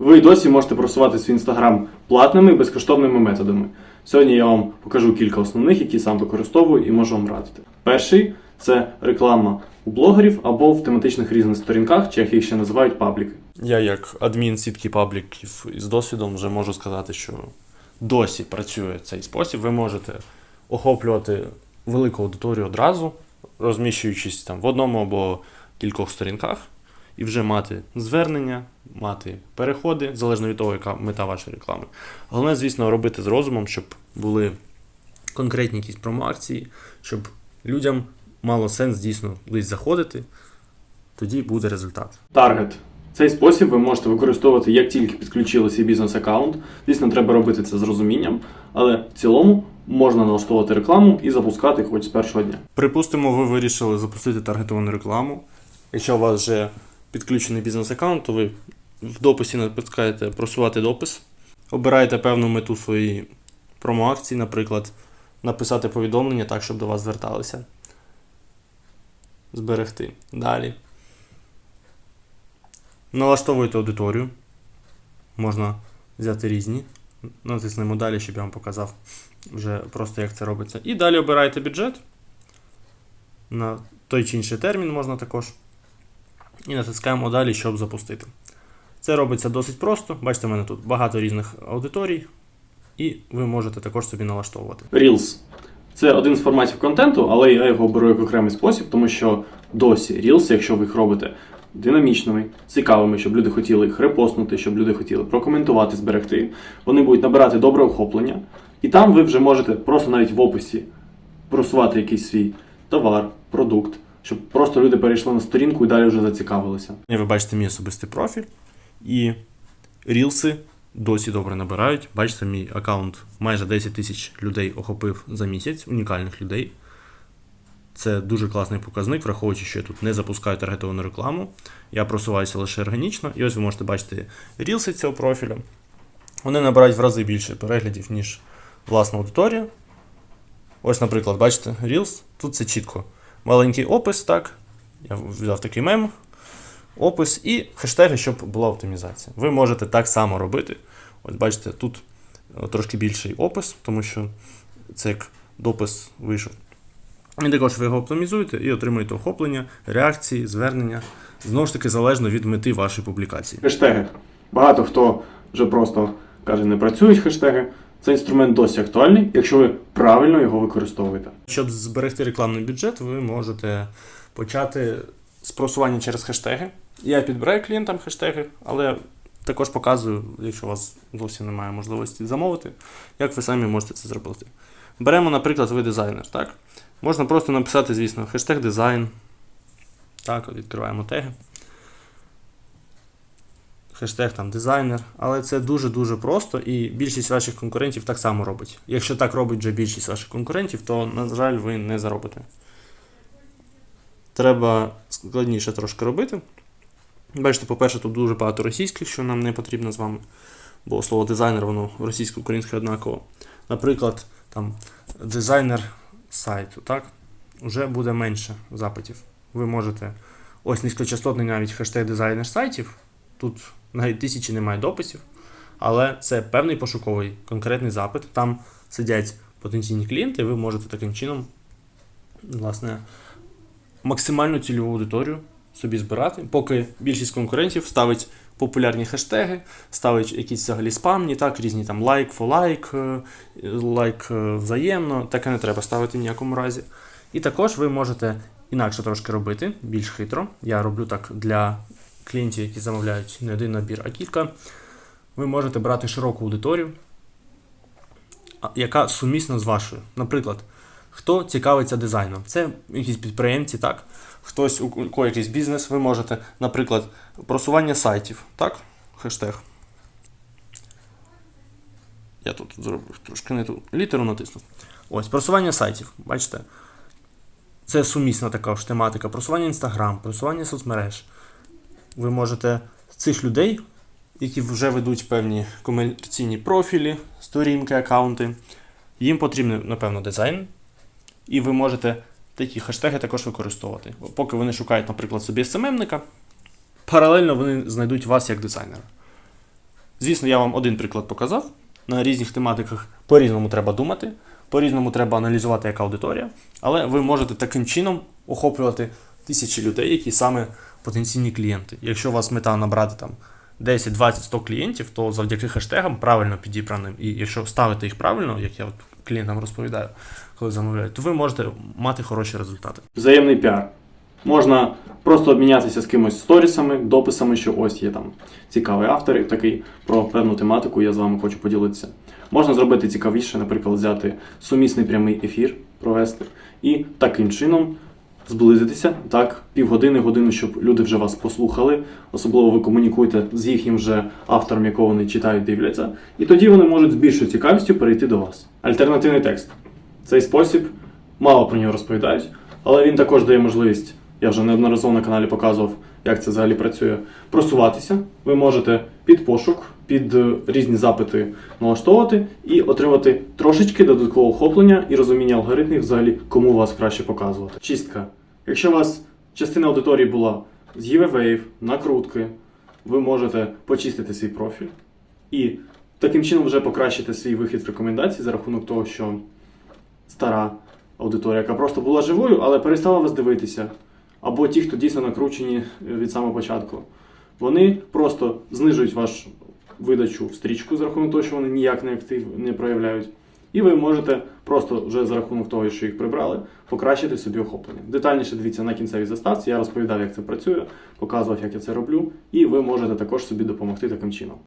Ви досі можете просувати свій інстаграм платними і безкоштовними методами. Сьогодні я вам покажу кілька основних, які сам використовую і можу вам радити. Перший це реклама у блогерів або в тематичних різних сторінках, чи як їх ще називають пабліки. Я, як адмін сітки пабліків із досвідом, вже можу сказати, що досі працює цей спосіб. Ви можете охоплювати велику аудиторію одразу, розміщуючись там в одному або кількох сторінках, і вже мати звернення, мати переходи, залежно від того, яка мета вашої реклами. Головне, звісно, робити з розумом, щоб були конкретні якісь промоакції, щоб людям мало сенс дійсно десь заходити, тоді буде результат. Таргет. Цей спосіб ви можете використовувати як тільки підключили свій бізнес-аккаунт. Звісно, треба робити це з розумінням, але в цілому можна налаштовувати рекламу і запускати хоч з першого дня. Припустимо, ви вирішили запустити таргетовану рекламу. Якщо у вас вже підключений бізнес-аккаунт, то ви в дописі натискаєте просувати допис, обираєте певну мету своєї промоакції, наприклад, написати повідомлення так, щоб до вас зверталися. Зберегти. Далі. Налаштовуєте аудиторію. Можна взяти різні. Натиснемо далі, щоб я вам показав вже просто як це робиться. І далі обираєте бюджет. На той чи інший термін можна також. І натискаємо далі, щоб запустити. Це робиться досить просто. Бачите, в мене тут багато різних аудиторій, і ви можете також собі налаштовувати. Reels. Це один з форматів контенту, але я його беру як окремий спосіб, тому що досі Reels, якщо ви їх робите динамічними, цікавими, щоб люди хотіли їх репостнути, щоб люди хотіли прокоментувати, зберегти, вони будуть набирати добре охоплення. І там ви вже можете просто навіть в описі просувати якийсь свій товар, продукт, щоб просто люди перейшли на сторінку і далі вже зацікавилися. Ви бачите мій особистий профіль. І рілси досі добре набирають. Бачите, мій аккаунт майже 10 тисяч людей охопив за місяць, унікальних людей. Це дуже класний показник, враховуючи, що я тут не запускаю таргетовану рекламу. Я просуваюся лише органічно. І ось ви можете бачити рілси цього профіля. Вони набирають в рази більше переглядів, ніж власна аудиторія. Ось, наприклад, бачите, Reels. Тут це чітко. Маленький опис, так. Я взяв такий мем, опис і хештеги, щоб була оптимізація. Ви можете так само робити. Ось бачите, тут е, трошки більший опис, тому що це як допис вийшов. І також ви його оптимізуєте і отримуєте охоплення, реакції, звернення. Знову ж таки, залежно від мети вашої публікації. Хештеги. Багато хто вже просто каже, не працюють хештеги. Цей інструмент досі актуальний, якщо ви правильно його використовуєте. Щоб зберегти рекламний бюджет, ви можете почати з просування через хештеги. Я підбираю клієнтам хештеги, але також показую, якщо у вас зовсім немає можливості замовити, як ви самі можете це зробити. Беремо, наприклад, ви дизайнер. Так? Можна просто написати, звісно, хештег дизайн. Так, відкриваємо теги. Хештег там дизайнер, але це дуже-дуже просто і більшість ваших конкурентів так само робить. Якщо так робить вже більшість ваших конкурентів, то, на жаль, ви не заробите. Треба складніше трошки робити. Бачите, по-перше, тут дуже багато російських, що нам не потрібно з вами, бо слово дизайнер, воно російсько-українське однаково. Наприклад, там дизайнер сайту, так? Вже буде менше запитів. Ви можете. Ось низькочастотний навіть хештег дизайнер сайтів. Тут навіть тисячі немає дописів, але це певний пошуковий конкретний запит. Там сидять потенційні клієнти, і ви можете таким чином, власне, максимальну цільову аудиторію собі збирати, поки більшість конкурентів ставить популярні хештеги, ставить якісь взагалі спамні, так, різні там лайк, фолайк, е, лайк е, взаємно, таке не треба ставити в ніякому разі. І також ви можете інакше трошки робити, більш хитро. Я роблю так для клієнтів, які замовляють не один набір, а кілька. Ви можете брати широку аудиторію, яка сумісна з вашою. Наприклад, хто цікавиться дизайном? Це якісь підприємці, так? Хтось, у кого якийсь бізнес, ви можете, наприклад, просування сайтів, так? Хештег. Я тут зроблю трошки не ту літеру натиснув. Ось, просування сайтів. Бачите? Це сумісна така ж тематика. Просування Інстаграм, просування соцмереж. Ви можете з цих людей, які вже ведуть певні комерційні профілі, сторінки, аккаунти, їм потрібен, напевно, дизайн. І ви можете такі хештеги також використовувати. Поки вони шукають, наприклад, собі СММника, паралельно вони знайдуть вас як дизайнера. Звісно, я вам один приклад показав. На різних тематиках по-різному треба думати, по-різному треба аналізувати як аудиторія, але ви можете таким чином охоплювати тисячі людей, які саме потенційні клієнти. Якщо у вас мета набрати там 10, 20, 100 клієнтів, то завдяки хештегам правильно підібраним, і якщо ставити їх правильно, як я от клієнтам розповідаю, коли замовляють, то ви можете мати хороші результати. Взаємний піар. Можна просто обмінятися з кимось сторісами, дописами, що ось є там цікавий автор і такий про певну тематику, я з вами хочу поділитися. Можна зробити цікавіше, наприклад, взяти сумісний прямий ефір, провести, і таким чином зблизитися так півгодини, годину, щоб люди вже вас послухали. Особливо ви комунікуєте з їхнім же автором, якого вони читають, дивляться, і тоді вони можуть з більшою цікавістю перейти до вас. Альтернативний текст. Цей спосіб мало про нього розповідають, але він також дає можливість, я вже неодноразово на каналі показував, як це взагалі працює, просуватися. Ви можете під пошук, під е, різні запити налаштовувати і отримати трошечки додаткового охоплення і розуміння алгоритмів, взагалі, кому вас краще показувати. Чистка. Якщо у вас частина аудиторії була з UV-Wave, накрутки, ви можете почистити свій профіль і таким чином вже покращити свій вихід в рекомендації за рахунок того, що стара аудиторія, яка просто була живою, але перестала вас дивитися. Або ті, хто дійсно накручені від самого початку, вони просто знижують вашу видачу в стрічку за рахунок того, що вони ніяк не актив не проявляють. І ви можете просто вже за рахунок того, що їх прибрали, покращити собі охоплення. Детальніше дивіться на кінцевій заставці. Я розповідав, як це працює, показував, як я це роблю, і ви можете також собі допомогти таким чином.